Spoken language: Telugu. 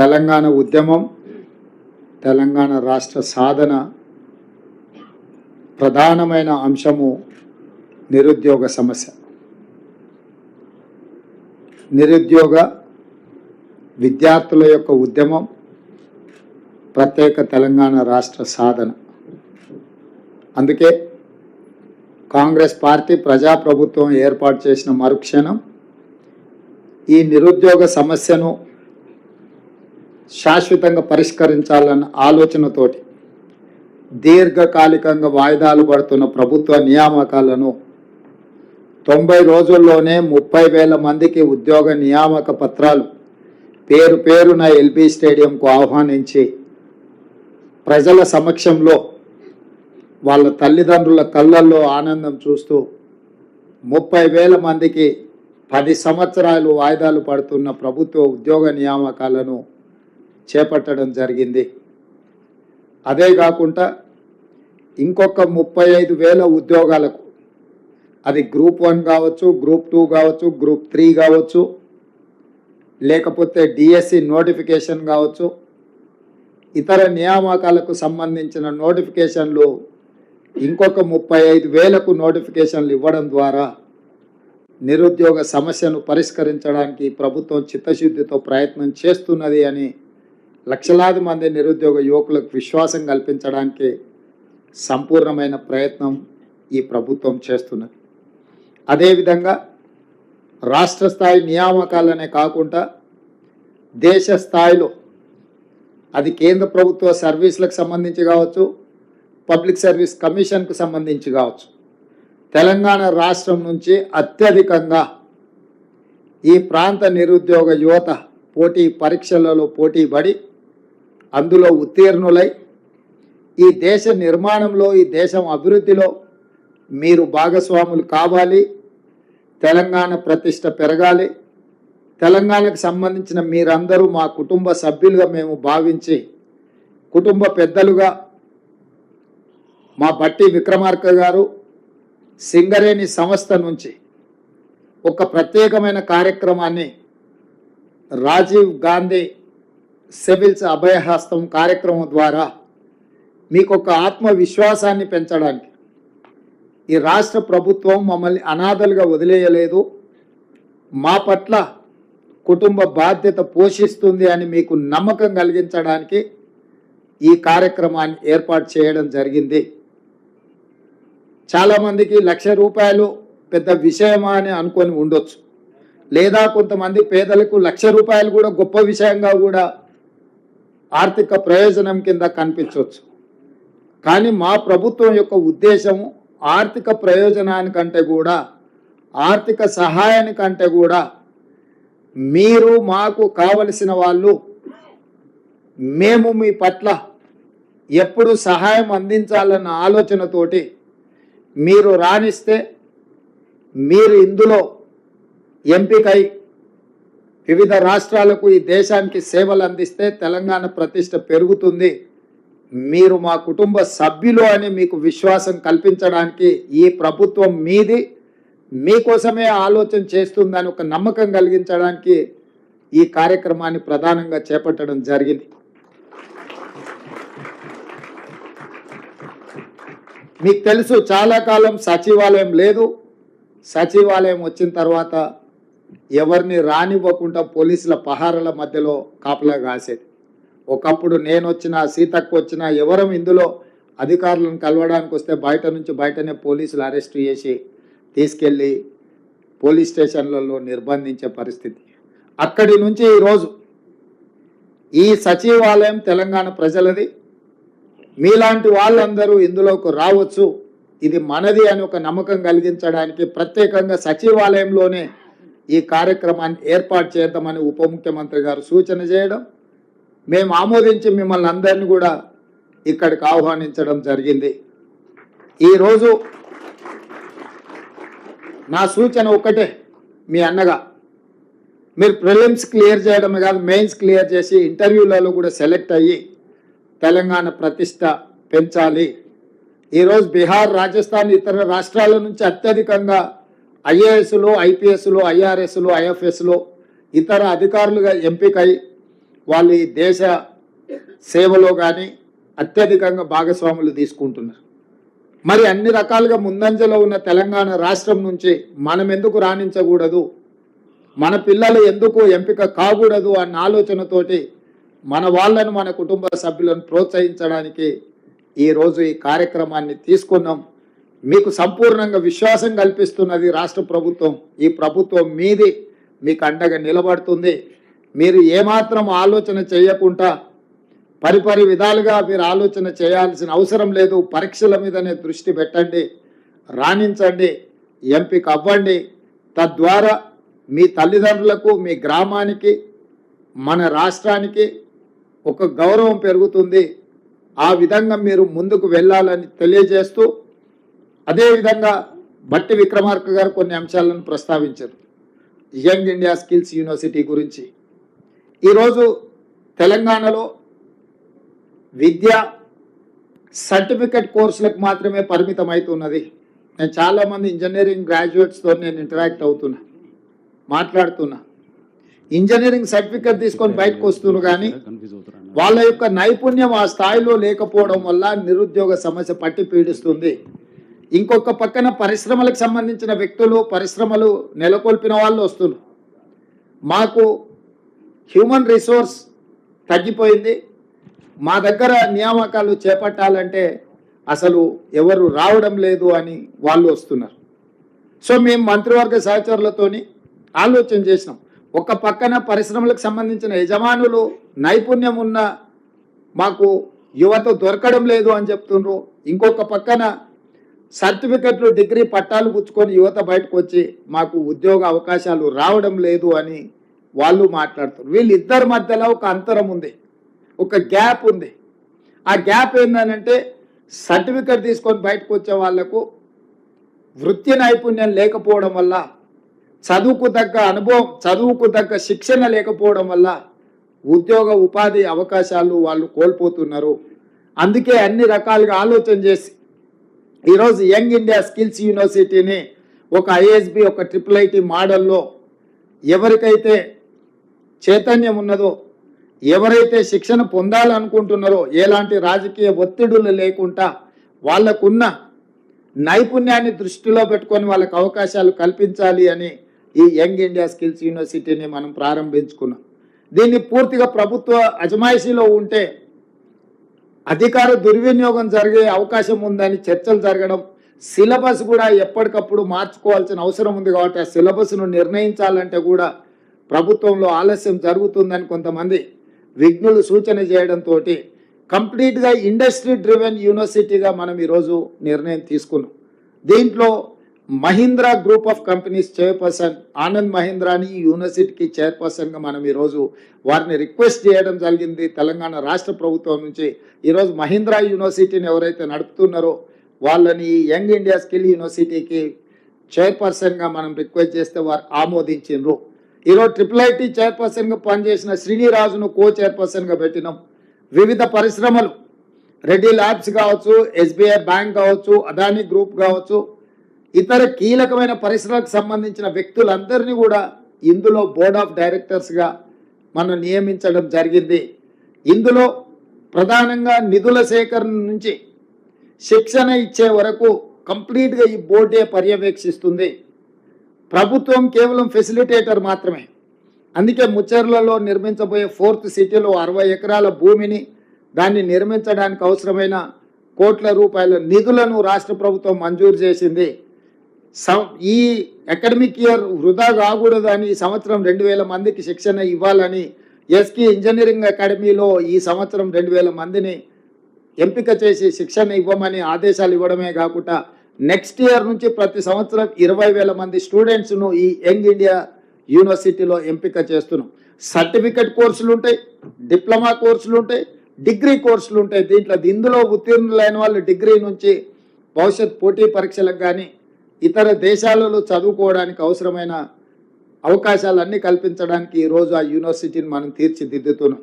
తెలంగాణ ఉద్యమం తెలంగాణ రాష్ట్ర సాధన ప్రధానమైన అంశము నిరుద్యోగ సమస్య. నిరుద్యోగ విద్యార్థుల యొక్క ఉద్యమం ప్రత్యేక తెలంగాణ రాష్ట్ర సాధన. అందుకే కాంగ్రెస్ పార్టీ ప్రజాప్రభుత్వం ఏర్పాటు చేసిన మరుక్షణం ఈ నిరుద్యోగ సమస్యను శాశ్వతంగా పరిష్కరించాలన్న ఆలోచనతోటి దీర్ఘకాలికంగా వాయిదాలు పడుతున్న ప్రభుత్వ నియామకాలను తొంభై రోజుల్లోనే ముప్పై వేల మందికి ఉద్యోగ నియామక పత్రాలు పేరు పేరున ఎల్బీ స్టేడియంకు ఆహ్వానించి ప్రజల సమక్షంలో వాళ్ళ తల్లిదండ్రుల కళ్ళల్లో ఆనందం చూస్తూ ముప్పై వేల మందికి పది సంవత్సరాలు వాయిదాలు పడుతున్న ప్రభుత్వ ఉద్యోగ నియామకాలను చేపట్టడం జరిగింది. అదే కాకుండా ఇంకొక ముప్పై ఐదు వేల ఉద్యోగాలకు అది గ్రూప్ వన్ కావచ్చు గ్రూప్ టూ కావచ్చు గ్రూప్ త్రీ కావచ్చు లేకపోతే డిఎస్సి నోటిఫికేషన్ కావచ్చు ఇతర నియామకాలకు సంబంధించిన నోటిఫికేషన్లు ఇంకొక ముప్పై ఐదు వేలకు నోటిఫికేషన్లు ఇవ్వడం ద్వారా నిరుద్యోగ సమస్యను పరిష్కరించడానికి ప్రభుత్వం చిత్తశుద్ధితో ప్రయత్నం చేస్తున్నది అని లక్షలాది మంది నిరుద్యోగ యువకులకు విశ్వాసం కల్పించడానికి సంపూర్ణమైన ప్రయత్నం ఈ ప్రభుత్వం చేస్తున్నది. అదేవిధంగా రాష్ట్ర స్థాయి నియామకాలనే కాకుండా దేశ స్థాయిలో అది కేంద్ర ప్రభుత్వ సర్వీసులకు సంబంధించి కావచ్చు పబ్లిక్ సర్వీస్ కమిషన్కు సంబంధించి కావచ్చు తెలంగాణ రాష్ట్రం నుంచి అత్యధికంగా ఈ ప్రాంత నిరుద్యోగ యువత పోటీ పరీక్షలలో పోటీ పడి అందులో ఉత్తీర్ణులై ఈ దేశ నిర్మాణంలో ఈ దేశం అభివృద్ధిలో మీరు భాగస్వాములు కావాలి. తెలంగాణ ప్రతిష్ట పెరగాలి. తెలంగాణకు సంబంధించిన మీరందరూ మా కుటుంబ సభ్యులుగా మేము భావించి కుటుంబ పెద్దలుగా మా బట్టి విక్రమార్క గారు సింగరేణి సంస్థ నుంచి ఒక ప్రత్యేకమైన కార్యక్రమాన్ని రాజీవ్ గాంధీ సివిల్స్ అభయహస్తం కార్యక్రమం ద్వారా మీకు ఒక ఆత్మవిశ్వాసాన్ని పెంచడానికి ఈ రాష్ట్ర ప్రభుత్వం మమ్మల్ని అనాథలుగా వదిలేయలేదు. మా పట్ల కుటుంబ బాధ్యత పోషిస్తుంది అని మీకు నమ్మకం కలిగించడానికి ఈ కార్యక్రమాన్ని ఏర్పాటు చేయడం జరిగింది. చాలామందికి లక్ష రూపాయలు పెద్ద విషయమా అని అనుకొని ఉండొచ్చు. లేదా కొంతమంది పేదలకు లక్ష రూపాయలు కూడా గొప్ప విషయంగా కూడా ఆర్థిక ప్రయోజనం కింద కనిపించవచ్చు. కానీ మా ప్రభుత్వం యొక్క ఉద్దేశము ఆర్థిక ప్రయోజనానికంటే కూడా ఆర్థిక సహాయానికంటే కూడా మీరు మాకు కావలసిన వాళ్ళు మేము మీ పట్ల ఎప్పుడు సహాయం అందించాలన్న ఆలోచనతోటి మీరు రాణిస్తే మీరు ఇందులో ఎంపికై వివిధ రాష్ట్రాలకు ఈ దేశానికి సేవలు అందిస్తే తెలంగాణ ప్రతిష్ట పెరుగుతుంది. మీరు మా కుటుంబ సభ్యులు అని మీకు విశ్వాసం కల్పించడానికి ఈ ప్రభుత్వం మీది. మీకోసమే ఆలోచన చేస్తుందని ఒక నమ్మకం కలిగించడానికి ఈ కార్యక్రమాన్ని ప్రధానంగా చేపట్టడం జరిగింది. మీకు తెలుసు చాలా కాలం సచివాలయం లేదు. సచివాలయం వచ్చిన తర్వాత ఎవరిని రానివ్వకుండా పోలీసుల పహారల మధ్యలో కాపలా కాసేది. ఒకప్పుడు నేను వచ్చినా సీతక్క వచ్చినా ఎవరం ఇందులో అధికారులను కలవడానికి వస్తే బయట నుంచి బయటనే పోలీసులు అరెస్ట్ చేసి తీసుకెళ్ళి పోలీస్ స్టేషన్లలో నిర్బంధించే పరిస్థితి. అక్కడి నుంచి ఈరోజు ఈ సచివాలయం తెలంగాణ ప్రజలది. మీలాంటి వాళ్ళందరూ ఇందులోకి రావచ్చు. ఇది మనది అని ఒక నమ్మకం కలిగించడానికి ప్రత్యేకంగా సచివాలయంలోనే ఈ కార్యక్రమాన్ని ఏర్పాటు చేద్దామని ఉప ముఖ్యమంత్రి గారు సూచన చేయడం మేము ఆమోదించి మిమ్మల్ని అందరినీ కూడా ఇక్కడికి ఆహ్వానించడం జరిగింది. ఈరోజు నా సూచన ఒక్కటే మీ అన్నగా. మీరు ప్రిలిమ్స్ క్లియర్ చేయడమే కాదు మెయిన్స్ క్లియర్ చేసి ఇంటర్వ్యూలలో కూడా సెలెక్ట్ అయ్యి తెలంగాణ ప్రతిష్ట పెంచాలి. ఈరోజు బీహార్ రాజస్థాన్ ఇతర రాష్ట్రాల నుంచి అత్యధికంగా ఐఏఎస్లు ఐపీఎస్లు ఐఆర్ఎస్లు ఐఎఫ్ఎస్లు ఇతర అధికారులుగా ఎంపికై వాళ్ళు ఈ దేశ సేవలో కానీ అత్యధికంగా భాగస్వాములు తీసుకుంటున్నారు. మరి అన్ని రకాలుగా ముందంజలో ఉన్న తెలంగాణ రాష్ట్రం నుంచి మనం ఎందుకు రాణించకూడదు? మన పిల్లలు ఎందుకు ఎంపిక కాకూడదు అన్న ఆలోచనతోటి మన వాళ్ళను మన కుటుంబ సభ్యులను ప్రోత్సహించడానికి ఈరోజు ఈ కార్యక్రమాన్ని తీసుకున్నాం. మీకు సంపూర్ణంగా విశ్వాసం కల్పిస్తున్నది రాష్ట్ర ప్రభుత్వం. ఈ ప్రభుత్వం మీది మీకు అండగా నిలబడుతుంది. మీరు ఏమాత్రం ఆలోచన చేయకుండా పరిపరి విధాలుగా మీరు ఆలోచన చేయాల్సిన అవసరం లేదు. పరీక్షల మీదనే దృష్టి పెట్టండి రాణించండి ఎంపిక అవ్వండి తద్వారా మీ తల్లిదండ్రులకు మీ గ్రామానికి మన రాష్ట్రానికి ఒక గౌరవం పెరుగుతుంది. ఆ విధంగా మీరు ముందుకు వెళ్ళాలని తెలియజేస్తూ అదేవిధంగా భట్టి విక్రమార్క గారు కొన్ని అంశాలను ప్రస్తావించారు. యంగ్ ఇండియా స్కిల్స్ యూనివర్సిటీ గురించి. ఈరోజు తెలంగాణలో విద్య సర్టిఫికెట్ కోర్సులకు మాత్రమే పరిమితం అవుతున్నది నేను చాలామంది ఇంజనీరింగ్ గ్రాడ్యుయేట్స్తో నేను ఇంటరాక్ట్ అవుతున్నా మాట్లాడుతున్నా. ఇంజనీరింగ్ సర్టిఫికెట్ తీసుకొని బయటకు వస్తున్నారు కానీ వాళ్ళ యొక్క నైపుణ్యం ఆ స్థాయిలో లేకపోవడం వల్ల నిరుద్యోగ సమస్య పట్టి పీడిస్తుంది. ఇంకొక పక్కన పరిశ్రమలకు సంబంధించిన వ్యక్తులు పరిశ్రమలు నెలకొల్పిన వాళ్ళు వస్తున్నారు. మాకు హ్యూమన్ రిసోర్స్ తగ్గిపోయింది. మా దగ్గర నియామకాలు చేపట్టాలంటే అసలు ఎవరు రావడం లేదు అని వాళ్ళు వస్తున్నారు. సో మేము మంత్రివర్గ సహచరులతోని ఆలోచన చేసినాం. ఒక పక్కన పరిశ్రమలకు సంబంధించిన యజమానులు నైపుణ్యం ఉన్న మాకు యువత దొరకడం లేదు అని చెప్తుండ్రు. ఇంకొక పక్కన సర్టిఫికెట్లు డిగ్రీ పట్టాలు పుచ్చుకొని యువత బయటకు వచ్చి మాకు ఉద్యోగ అవకాశాలు రావడం లేదు అని వాళ్ళు మాట్లాడుతారు వీళ్ళిద్దరి మధ్యలో ఒక అంతరం ఉంది ఒక గ్యాప్ ఉంది. ఆ గ్యాప్ ఏంటంటే సర్టిఫికెట్ తీసుకొని బయటకు వచ్చే వాళ్ళకు వృత్తి నైపుణ్యం లేకపోవడం వల్ల చదువుకు తగ్గ అనుభవం చదువుకు తగ్గ శిక్షణ లేకపోవడం వల్ల ఉద్యోగ ఉపాధి అవకాశాలు వాళ్ళు కోల్పోతున్నారు. అందుకే అన్ని రకాలుగా ఆలోచన చేసి ఈరోజు యంగ్ ఇండియా స్కిల్స్ యూనివర్సిటీని ఒక ఐఎస్బి ఒక ట్రిపుల్ ఐటీ మోడల్లో ఎవరికైతే చైతన్యం ఉన్నదో ఎవరైతే శిక్షణ పొందాలనుకుంటున్నారో ఎలాంటి రాజకీయ ఒత్తిడులు లేకుండా వాళ్ళకున్న నైపుణ్యాన్ని దృష్టిలో పెట్టుకొని వాళ్ళకి అవకాశాలు కల్పించాలి అని ఈ యంగ్ ఇండియా స్కిల్స్ యూనివర్సిటీని మనం ప్రారంభించుకున్నాం. దీన్ని పూర్తిగా ప్రభుత్వ అజమాయిషీలో ఉంటే అధికార దుర్వినియోగం జరిగే అవకాశం ఉందని చర్చలు జరగడం సిలబస్ కూడా ఎప్పటికప్పుడు మార్చుకోవాల్సిన అవసరం ఉంది కాబట్టి ఆ సిలబస్ను నిర్ణయించాలంటే కూడా ప్రభుత్వంలో ఆలస్యం జరుగుతుందని కొంతమంది విఘ్నులు సూచన చేయడంతో కంప్లీట్గా ఇండస్ట్రీ డ్రివెన్ యూనివర్సిటీగా మనం ఈరోజు నిర్ణయం తీసుకున్నాం. దీంట్లో Mahindra group of companies chairperson Anand మహీంద్రాని యూనివర్సిటీకి చైర్పర్సన్గా మనం ఈరోజు వారిని రిక్వెస్ట్ చేయడం జరిగింది. తెలంగాణ రాష్ట్ర ప్రభుత్వం నుంచి. ఈరోజు మహీంద్రా యూనివర్సిటీని ఎవరైతే నడుపుతున్నారో వాళ్ళని యంగ్ ఇండియా స్కిల్ యూనివర్సిటీకి చైర్పర్సన్గా మనం రిక్వెస్ట్ చేస్తే వారు ఆమోదించిండ్రు. ఈరోజు ట్రిపుల్ ఐటీ చైర్పర్సన్గా పనిచేసిన శ్రీనిరాజును కో చైర్పర్సన్గా పెట్టినాం. వివిధ పరిశ్రమలు రెడ్డి ల్యాబ్స్ కావచ్చు ఎస్బీఐ బ్యాంక్ కావచ్చు అదానీ గ్రూప్ కావచ్చు ఇతర కీలకమైన పరిశ్రమలకు సంబంధించిన వ్యక్తులందరినీ కూడా ఇందులో బోర్డ్ ఆఫ్ డైరెక్టర్స్గా మనం నియమించడం జరిగింది. ఇందులో ప్రధానంగా నిధుల సేకరణ నుంచి శిక్షణ ఇచ్చే వరకు కంప్లీట్గా ఈ బోర్డే పర్యవేక్షిస్తుంది. ప్రభుత్వం కేవలం ఫెసిలిటేటర్ మాత్రమే. అందుకే ముచ్చర్లలో నిర్మించబోయే ఫోర్త్ సిటీలో అరవై ఎకరాల భూమిని దాన్ని నిర్మించడానికి అవసరమైన కోట్ల రూపాయల నిధులను రాష్ట్ర ప్రభుత్వం మంజూరు చేసింది. ఈ అకాడమిక్ ఇయర్ వృధా కాకూడదు అని సంవత్సరం రెండు వేల మందికి శిక్షణ ఇవ్వాలని ఎస్కే ఇంజనీరింగ్ అకాడమీలో ఈ సంవత్సరం రెండు వేల మందిని ఎంపిక చేసి శిక్షణ ఇవ్వమని ఆదేశాలు ఇవ్వడమే కాకుండా నెక్స్ట్ ఇయర్ నుంచి ప్రతి సంవత్సరం ఇరవై వేల మంది స్టూడెంట్స్ను ఈ యంగ్ ఇండియా యూనివర్సిటీలో ఎంపిక చేస్తున్నాం. సర్టిఫికెట్ కోర్సులు ఉంటాయి డిప్లొమా కోర్సులు ఉంటాయి డిగ్రీ కోర్సులు ఉంటాయి. దీంట్లో ఇందులో ఉత్తీర్ణులైన వాళ్ళు డిగ్రీ నుంచి భవిష్యత్ పోటీ పరీక్షలకు కానీ ఇతర దేశాలలో చదువుకోవడానికి అవసరమైన అవకాశాలన్నీ కల్పించడానికి ఈరోజు ఆ యూనివర్సిటీని మనం తీర్చిదిద్దుతున్నాం.